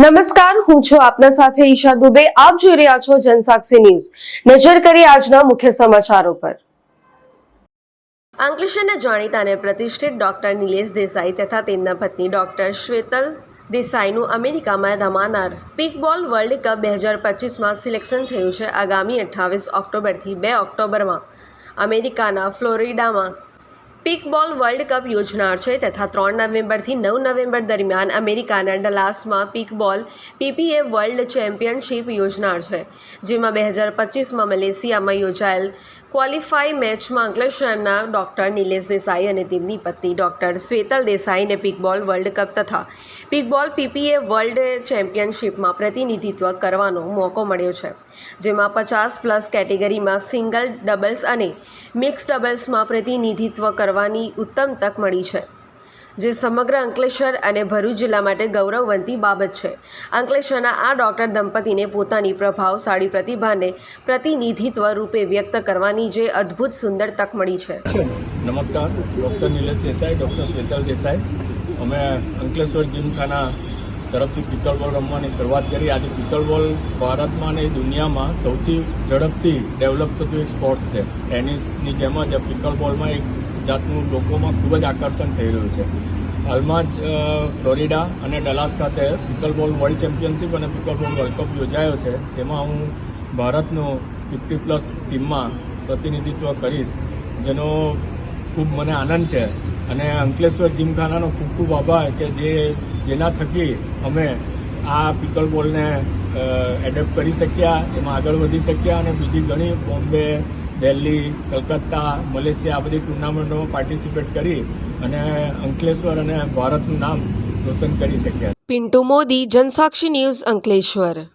નમસ્કાર, હું છું આપના સાથે ઈશા દુબે. આપ જોઈ રહ્યા છો જનસાક્ષી ન્યૂઝ. નજર કરી આજના મુખ્ય સમાચારો પર. અંકલેશ્વરના જાણીતા અને પ્રતિષ્ઠિત ડોક્ટર નિલેશ દેસાઈ તથા તેમના પત્ની ડોક્ટર શ્વેતલ દેસાઈનું અમેરિકામાં રમાનાર પીકબોલ વર્લ્ડ કપ બે હજાર પચીસમાં સિલેક્શન થયું છે. આગામી અઠ્ઠાવીસ ઓક્ટોબરથી બે ઓક્ટોબરમાં અમેરિકાના ફ્લોરિડામાં પીકબોલ વર્લ્ડ કપ યોજનાર છે તથા ત્રણ નવેમ્બરથી નવ નવેમ્બર દરમિયાન અમેરિકાના ડલાસમાં પીકબોલ પીપીએ વર્લ્ડ ચેમ્પિયનશિપ યોજનાર છે, જેમાં બે હજાર પચીસમાં મલેશિયામાં યોજાયેલ ક્વોલિફાઈ મેચમાં અંકલેશ્વરના ડૉક્ટર નિલેશ દેસાઈ અને તેમની પત્ની ડૉક્ટર શ્વેતલ દેસાઈને પીકબોલ વર્લ્ડ કપ તથા પીકબોલ પીપીએ વર્લ્ડ ચેમ્પિયનશિપમાં પ્રતિનિધિત્વ કરવાનો મોકો મળ્યો છે, જેમાં પચાસ પ્લસ કેટેગરીમાં સિંગલ ડબલ્સ અને મિક્સ ડબલ્સમાં પ્રતિનિધિત્વ કરવાની ઉત્તમ તક મળી છે. જે સમગ્ર અંકલેશ્વર અને ભરૂચ જિલ્લા માટે ગૌરવવંતી બાબત છે. અંકલેશ્વરના આ ડૉક્ટર દંપતીને પોતાની પ્રભાવશાળી પ્રતિભાને પ્રતિનિધિત્વ રૂપે વ્યક્ત કરવાની જે અદ્ભુત સુંદર તક મળી છે. નમસ્કાર, ડૉક્ટર નિલેશ દેસાઈ, ડૉક્ટર શ્વેતલ દેસાઈ. અમે અંકલેશ્વર જીમખાના તરફથી પિત્તળબોલ રમવાની શરૂઆત કરી. આજે પિત્તળબોલ ભારતમાં અને દુનિયામાં સૌથી ઝડપથી ડેવલપ થતું એક સ્પોર્ટ્સ છે. ટેનિસની જેમ જ પિત્તળબોલમાં એક જાતનું લોકોમાં ખૂબ જ આકર્ષણ થઈ રહ્યું છે. હાલમાં જ ફ્લોરિડા અને ડલાસ ખાતે પિકલબોલ વર્લ્ડ ચેમ્પિયનશિપ અને પિકલબોલ વર્લ્ડ કપ યોજાયો છે. તેમાં હું ભારતનું ફિફ્ટી પ્લસ ટીમમાં પ્રતિનિધિત્વ કરીશ, જેનો ખૂબ મને આનંદ છે. અને અંકલેશ્વર જીમખાનાનો ખૂબ ખૂબ આભાર કે જે, જેના થકી અમે આ પિકલ બોલને એડેપ્ટ કરી શક્યા, એમાં આગળ વધી શક્યા અને બીજી ઘણી બોમ્બે દિલ્હી, કલકત્તા, મલેશિયા આ બધી ટુર્નામેન્ટોમાં પાર્ટિસિપેટ કરી અને અંકલેશ્વર અને ભારતનું નામ રોશન કરી શક્યા. પિન્ટુ મોદી, જનસાક્ષી ન્યૂઝ અંકલેશ્વર.